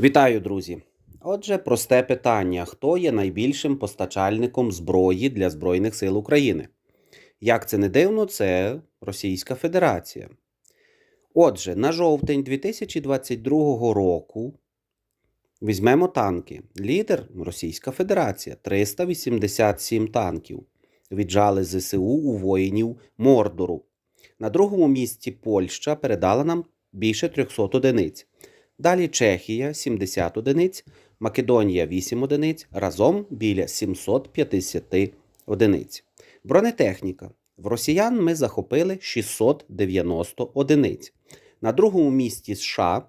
Вітаю, друзі! Отже, просте питання: хто є найбільшим постачальником зброї для Збройних сил України? Як це не дивно, це Російська Федерація. Отже, на жовтень 2022 року візьмемо танки. Лідер Російська Федерація 387 танків. Віджали ЗСУ у воїнів Мордору. На другому місці Польща передала нам більше 300 одиниць. Далі Чехія 70 одиниць, Македонія 8 одиниць, разом біля 750 одиниць. Бронетехніка. В росіян ми захопили 690 одиниць. На другому місці США,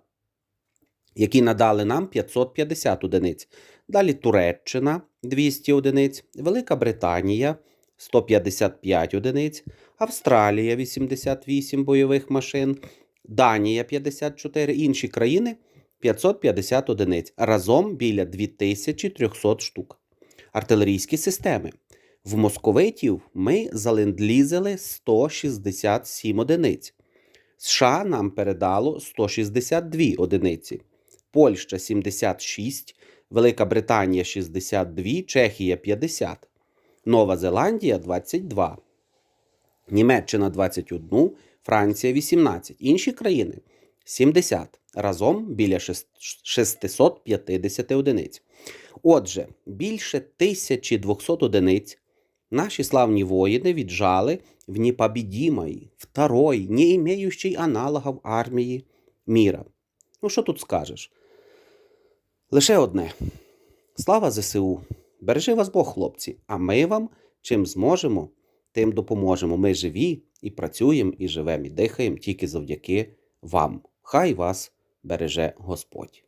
які надали нам 550 одиниць. Далі Туреччина 200 одиниць, Велика Британія 155 одиниць, Австралія 88 бойових машин, Данія 54, інші країни 550 одиниць, разом біля 2300 штук. Артилерійські системи. В московитів ми залендлізили 167 одиниць. США нам передало 162 одиниці, Польща 76, Велика Британія 62, Чехія 50, Нова Зеландія 22, Німеччина 21, Франція 18, інші країни 70, разом біля 650 одиниць. Отже, більше 1200 одиниць наші славні воїни віджали в непобедимой, второй, не имеющей аналогов армії міра. Ну, що тут скажеш? Лише одне. Слава ЗСУ! Бережи вас Бог, хлопці, а ми вам чим зможемо, тим допоможемо. Ми живі і працюємо, і живемо, і дихаємо тільки завдяки вам. Хай вас береже Господь.